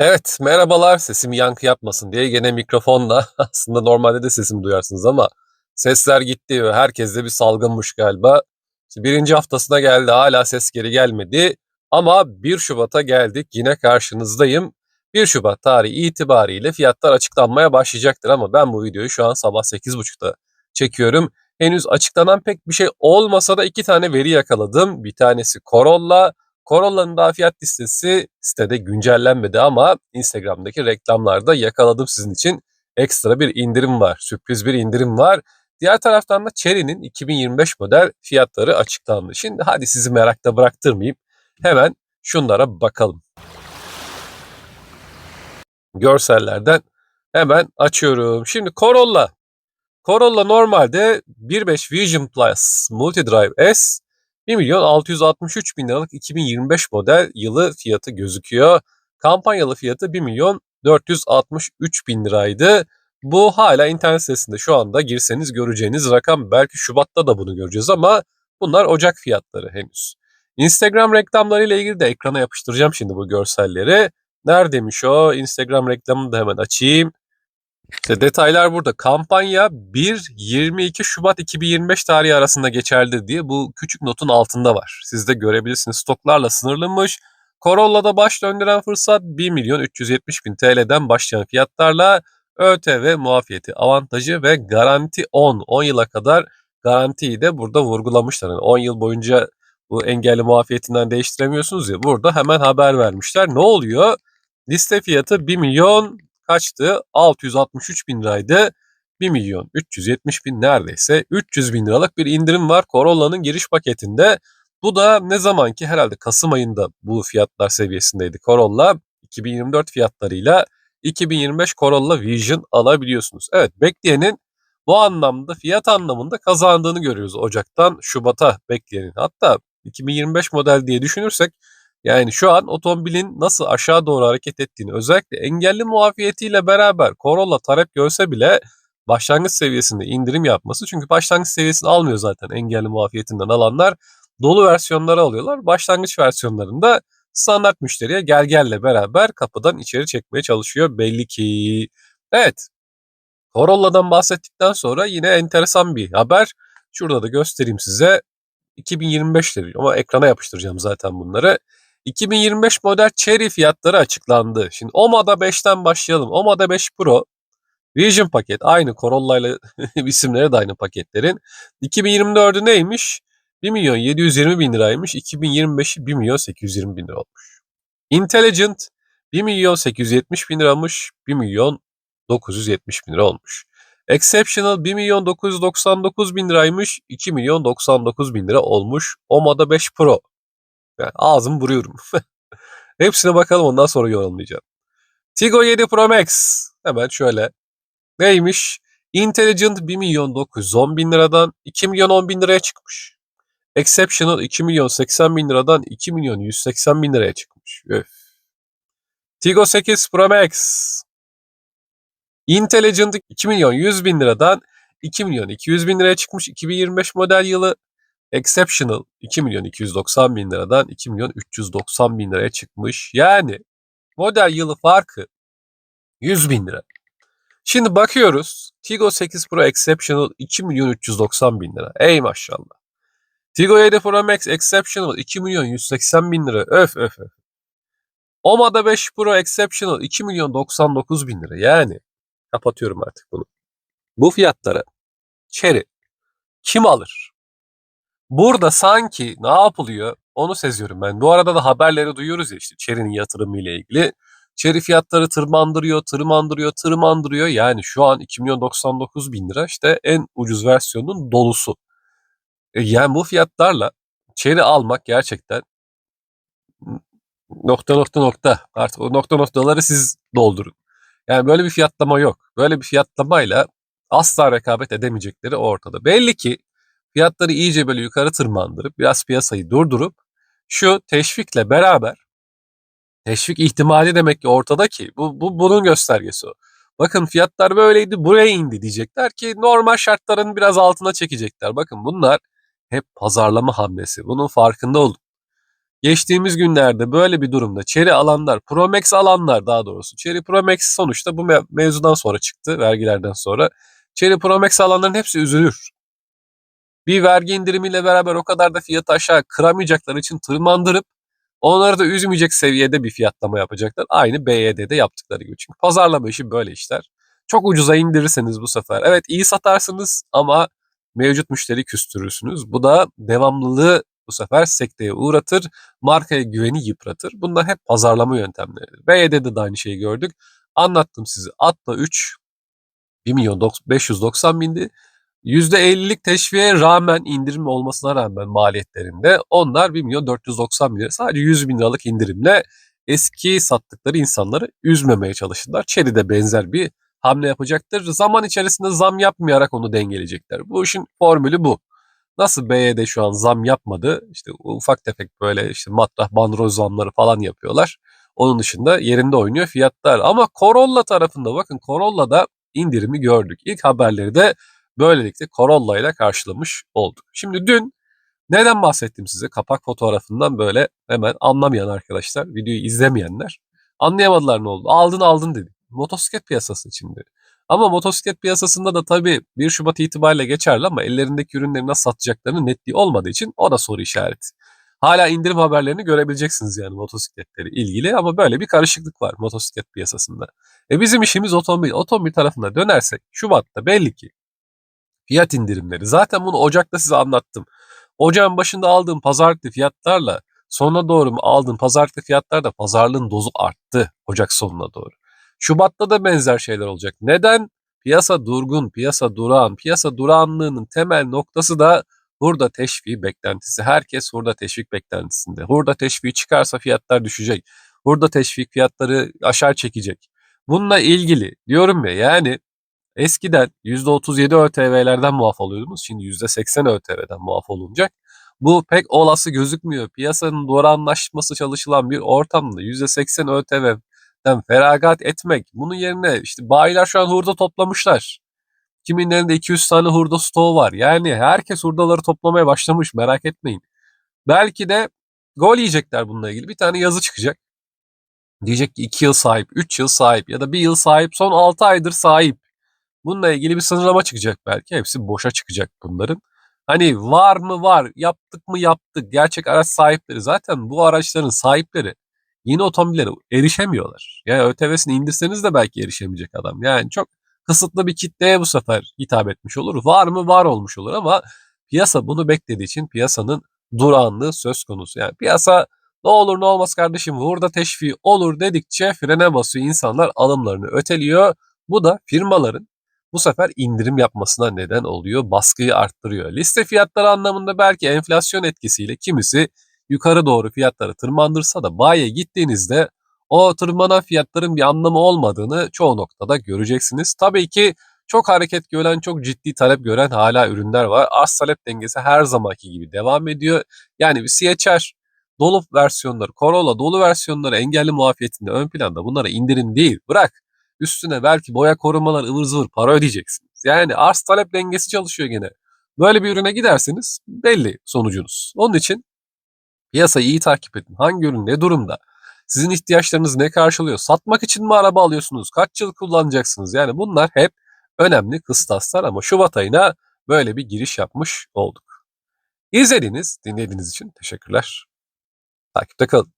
Evet, merhabalar. Sesim yankı yapmasın diye gene mikrofonla aslında normalde de sesimi duyarsınız ama sesler gitti ve herkeste bir salgınmış galiba. İşte birinci haftasına geldi hala ses geri gelmedi ama 1 Şubat'a geldik yine karşınızdayım. 1 Şubat tarihi itibariyle fiyatlar açıklanmaya başlayacaktır ama ben bu videoyu şu an sabah 8.30'da çekiyorum. Henüz açıklanan pek bir şey olmasa da iki tane veri yakaladım. Bir tanesi Corolla, Corolla'nın daha fiyat listesi sitede güncellenmedi ama Instagram'daki reklamlarda yakaladım sizin için. Ekstra bir indirim var, sürpriz bir indirim var. Diğer taraftan da Chery'nin 2025 model fiyatları açıklandı. Şimdi hadi sizi merakta bıraktırmayayım. Hemen şunlara bakalım. Görsellerden hemen açıyorum. Şimdi Corolla. Corolla normalde 1.5 Vision Plus Multidrive S 1 milyon 663 bin liralık 2025 model yılı fiyatı gözüküyor. Kampanyalı fiyatı 1 milyon 463 bin liraydı. Bu hala internet sitesinde şu anda girseniz göreceğiniz rakam. Belki Şubat'ta da bunu göreceğiz ama bunlar Ocak fiyatları henüz. Instagram reklamları ile ilgili de ekrana yapıştıracağım şimdi bu görselleri. Neredeymiş o? Instagram reklamını da hemen açayım. İşte detaylar burada. Kampanya 1-22 Şubat 2025 tarihi arasında geçerli diye bu küçük notun altında var. Siz de görebilirsiniz. Stoklarla sınırlanmış. Corolla'da baş döndüren fırsat 1 milyon 370 bin TL'den başlayan fiyatlarla ÖTV muafiyeti avantajı ve garanti 10. 10 yıla kadar garantiyi de burada vurgulamışlar. Yani 10 yıl boyunca bu engelli muafiyetinden değiştiremiyorsunuz ya. Burada hemen haber vermişler. Ne oluyor? Liste fiyatı 1 milyon kaçtı? 663 bin liraydı. 1 milyon 370 bin neredeyse 300 bin liralık bir indirim var Corolla'nın giriş paketinde. Bu da ne zaman ki herhalde Kasım ayında bu fiyatlar seviyesindeydi Corolla. 2024 fiyatlarıyla 2025 Corolla Vision alabiliyorsunuz. Evet bekleyenin bu anlamda fiyat anlamında kazandığını görüyoruz Ocak'tan Şubat'a bekleyenin. Hatta 2025 model diye düşünürsek yani şu an otomobilin nasıl aşağı doğru hareket ettiğini özellikle engelli muafiyetiyle beraber Corolla talep görse bile başlangıç seviyesinde indirim yapması. Çünkü başlangıç seviyesini almıyor zaten engelli muafiyetinden alanlar. Dolu versiyonları alıyorlar. Başlangıç versiyonlarında standart müşteriye gel gelle beraber kapıdan içeri çekmeye çalışıyor belli ki. Evet. Corolla'dan bahsettikten sonra yine enteresan bir haber. Şurada da göstereyim size. 2025 dedi ama ekrana yapıştıracağım zaten bunları. 2025 model Cherry fiyatları açıklandı. Şimdi Omada 5'ten başlayalım. Omada 5 Pro Vision paket aynı Corolla ile isimleri de aynı paketlerin. 2024'ü neymiş? 1 milyon 720 bin liraymış. 2025'i 1 milyon 820 bin lira olmuş. Intelligent 1 milyon 870 bin liramış. 1 milyon 970 bin lira olmuş. Exceptional 1 milyon 999 bin liraymış. 2 milyon 99 bin lira olmuş. Omada 5 Pro. Yani ağzımı vuruyorum. Hepsine bakalım ondan sonra yorumlayacağım. Tigo 7 Pro Max. Hemen şöyle. Neymiş? Intelligent 1 milyon 910 bin liradan 2 milyon 10 bin liraya çıkmış. Exceptional 2 milyon 80 bin liradan 2 milyon 180 bin liraya çıkmış. Öf. Tigo 8 Pro Max. Intelligent 2 milyon 100 bin liradan 2 milyon 200 bin liraya çıkmış 2025 model yılı. Exceptional 2 milyon 290 bin liradan 2 milyon 390 bin liraya çıkmış. Yani model yılı farkı 100 bin lira. Şimdi bakıyoruz. Tigo 8 Pro Exceptional 2 milyon 390 bin lira. Ey maşallah. Tigo 7 Pro Max Exceptional 2 milyon 180 bin lira. Öf öf öf. Omada 5 Pro Exceptional 2 milyon 99 bin lira. Yani kapatıyorum artık bunu. Bu fiyatlara Cherry kim alır? Burada sanki ne yapılıyor onu seziyorum ben. Bu arada da haberleri duyuyoruz ya işte Cherry'nin yatırımı ile ilgili. Cherry fiyatları tırmandırıyor, tırmandırıyor, tırmandırıyor. Yani şu an 2 milyon 99 bin lira işte en ucuz versiyonun dolusu. E yani bu fiyatlarla Cherry almak gerçekten nokta nokta nokta. Artık o nokta noktaları siz doldurun. Yani böyle bir fiyatlama yok. Böyle bir fiyatlamayla asla rekabet edemeyecekleri ortada. Belli ki fiyatları iyice böyle yukarı tırmandırıp biraz piyasayı durdurup şu teşvikle beraber teşvik ihtimali demek ki ortada ki bu, bu bunun göstergesi o. Bakın fiyatlar böyleydi buraya indi diyecekler ki normal şartların biraz altına çekecekler. Bakın bunlar hep pazarlama hamlesi. Bunun farkında olun. geçtiğimiz günlerde böyle bir durumda Cherry alanlar, Pro Max alanlar daha doğrusu. Cherry Pro Max sonuçta bu me- mevzudan sonra çıktı, vergilerden sonra. Cherry Pro Max alanların hepsi üzülür. Bir vergi indirimiyle beraber o kadar da fiyatı aşağı kıramayacakları için tırmandırıp onları da üzmeyecek seviyede bir fiyatlama yapacaklar. Aynı BYD'de yaptıkları gibi. Çünkü pazarlama işi böyle işler. Çok ucuza indirirseniz bu sefer. Evet iyi satarsınız ama mevcut müşteri küstürürsünüz. Bu da devamlılığı bu sefer sekteye uğratır, markaya güveni yıpratır. Bunlar hep pazarlama yöntemleridir. BYD'de de aynı şeyi gördük. Anlattım size. Atla 3 1 milyon 590 bindi. %50'lik teşviğe rağmen indirim olmasına rağmen maliyetlerinde onlar 1 milyon 490 bin lira. Sadece 100 bin liralık indirimle eski sattıkları insanları üzmemeye çalıştılar. Chery de benzer bir hamle yapacaktır. Zaman içerisinde zam yapmayarak onu dengeleyecekler. Bu işin formülü bu. Nasıl BYD şu an zam yapmadı? İşte ufak tefek böyle işte matrah bandrol zamları falan yapıyorlar. Onun dışında yerinde oynuyor fiyatlar. Ama Corolla tarafında bakın Corolla'da indirimi gördük. İlk haberleri de böylelikle Corolla ile karşılamış olduk. Şimdi dün neden bahsettim size? Kapak fotoğrafından böyle hemen anlamayan arkadaşlar, videoyu izlemeyenler anlayamadılar ne oldu. Aldın aldın dedi. Motosiklet piyasası içinde. Ama motosiklet piyasasında da tabii 1 Şubat itibariyle geçerli ama ellerindeki ürünleri nasıl satacaklarının netliği olmadığı için o da soru işareti. Hala indirim haberlerini görebileceksiniz yani motosikletleri ilgili ama böyle bir karışıklık var motosiklet piyasasında. E bizim işimiz otomobil. Otomobil tarafına dönersek Şubat'ta belli ki fiyat indirimleri. Zaten bunu Ocak'ta size anlattım. Ocağın başında aldığım pazarlıklı fiyatlarla sonuna doğru mu aldığım pazarlıklı fiyatlarda pazarlığın dozu arttı Ocak sonuna doğru. Şubat'ta da benzer şeyler olacak. Neden? Piyasa durgun, piyasa durağan, piyasa durağanlığının temel noktası da hurda teşvik beklentisi. Herkes hurda teşvik beklentisinde. Hurda teşvik çıkarsa fiyatlar düşecek. Hurda teşvik fiyatları aşağı çekecek. Bununla ilgili diyorum ya yani eskiden %37 ÖTV'lerden muaf oluyordunuz. Şimdi %80 ÖTV'den muaf olunacak. Bu pek olası gözükmüyor. Piyasanın doğru anlaşması çalışılan bir ortamda %80 ÖTV'den feragat etmek. Bunun yerine işte bayiler şu an hurda toplamışlar. Kimin elinde 200 tane hurda stoğu var. Yani herkes hurdaları toplamaya başlamış merak etmeyin. Belki de gol yiyecekler bununla ilgili. Bir tane yazı çıkacak. Diyecek ki 2 yıl sahip, 3 yıl sahip ya da 1 yıl sahip, son 6 aydır sahip. Bununla ilgili bir sınırlama çıkacak belki. Hepsi boşa çıkacak bunların. Hani var mı var, yaptık mı yaptık. Gerçek araç sahipleri zaten bu araçların sahipleri yeni otomobillere erişemiyorlar. Yani ÖTV'sini indirseniz de belki erişemeyecek adam. Yani çok kısıtlı bir kitleye bu sefer hitap etmiş olur. Var mı var olmuş olur ama piyasa bunu beklediği için piyasanın durağanlığı söz konusu. Yani piyasa ne olur ne olmaz kardeşim burada teşvik olur dedikçe frene basıyor. insanlar alımlarını öteliyor. Bu da firmaların bu sefer indirim yapmasına neden oluyor, baskıyı arttırıyor. Liste fiyatları anlamında belki enflasyon etkisiyle kimisi yukarı doğru fiyatları tırmandırsa da bayiye gittiğinizde o tırmanan fiyatların bir anlamı olmadığını çoğu noktada göreceksiniz. Tabii ki çok hareket gören, çok ciddi talep gören hala ürünler var. Arz talep dengesi her zamanki gibi devam ediyor. Yani bir CHR dolu versiyonları, Corolla dolu versiyonları engelli muafiyetinde ön planda bunlara indirim değil. Bırak Üstüne belki boya korumalar ıvır zıvır para ödeyeceksiniz. Yani arz talep dengesi çalışıyor gene. Böyle bir ürüne giderseniz belli sonucunuz. Onun için piyasayı iyi takip edin. Hangi ürün ne durumda? Sizin ihtiyaçlarınız ne karşılıyor? Satmak için mi araba alıyorsunuz? Kaç yıl kullanacaksınız? Yani bunlar hep önemli kıstaslar ama Şubat ayına böyle bir giriş yapmış olduk. İzlediğiniz, dinlediğiniz için teşekkürler. Takipte kalın.